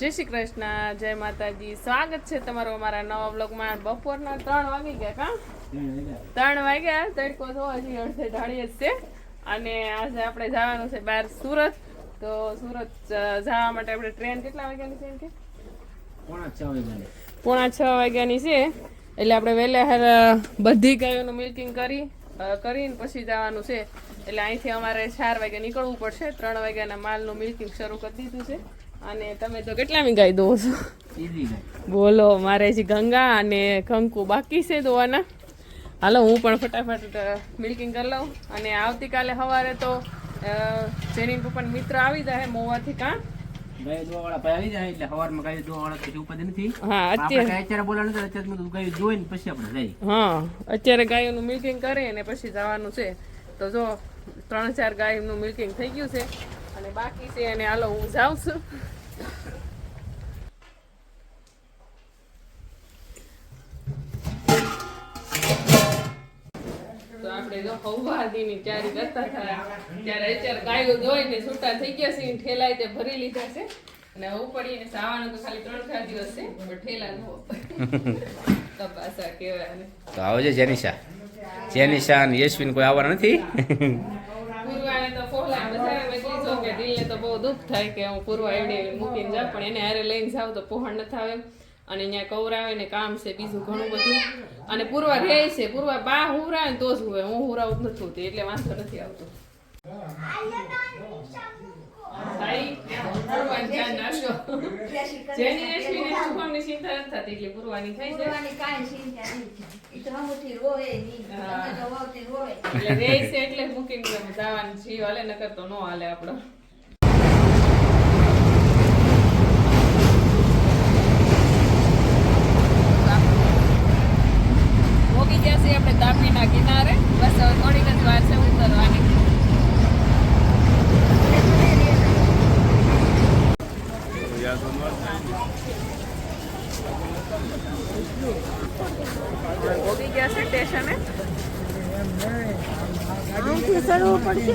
જય શ્રી કૃષ્ણ જય માતાજી. સ્વાગત છે તમારું અમારા નવા બ્લોગમાં બપોરના ત્રણ વાગી ગયા કા? ત્રણ વાગ્યા? તડકો તો હજી અડધે ઢાળી જ છે. અને આજે આપણે જવાનું છે બહાર સુરત. તો સુરત જવા માટે આપણે ટ્રેન કેટલા વાગ્યાની છે કે? પોણા છ વાગ્યાની. પોણા છ વાગ્યાની છે. એટલે આપણે વહેલા બધી ગાયોનું મિલ્કિંગ કરી કરીને પછી જવાનું છે. એટલે અહીંથી અમારે ચાર વાગે નીકળવું પડશે. ત્રણ વાગ્યાના માલનું મિલ્કિંગ શરૂ કરી દીધું છે. અને તમે તો કેટલામી ગાય દો છો? બોલો મારે હજી ગંગા અને કંકુ બાકી છે દોવાના. હાલો હું પણ ફટાફટ મિલ્કિંગ કરી લઉં. અને આવતીકાલે સવારે તો જેની પણ મિત્ર આવી જાય મોવાથી કાં? મેં અત્યારે ગાયોનું મિલ્કિંગ કરે અને પછી જવાનું છે. તો જો ત્રણ ચાર ગાયનું મિલ્કિંગ થઈ ગયું છે. અને બાકી છે અને હાલો હું જાઉં છું. તો આપણે જો હવાદીની તૈયારી કરતા હતા. ત્યારે અત્યારે ગાયો જોઈને છૂટા થઈ ગયા છે ઠેલાય તે ભરી લીધા છે. અને હવે પડીને સાવાનું તો ખાલી ત્રણ ચાર દિવસ છે પણ ઠેલા નો તપાસા કહેવાય તો આવજે જેનિશા. જેનિશા અને યશવિન કોઈ આવવાના નથી? પૂર્વાને તો ફોલા બધા દિલને તો બહુ દુઃખ થાય કે હું પૂર્વ એવડે મૂકીને જાઉં પણ એને હારે લઈને જાઉં તો પોહણ ન થાવે અને અહીંયા કવરાવે ને કામ છે બીજું ઘણું બધું. અને પૂર્વા રહે છે પૂર્વા બા હુરાવે ને તો જ હુવે. હું હુરાવું નથી હોતી એટલે વાંધો નથી આવતો. એટલે પૂર્વાની થઈ જાય. છે એટલે મૂકીને જવાનું જીવ હાલે નકર તો નો હાલે આપણો. પોગી ગયા છે સ્ટેશને પડશે.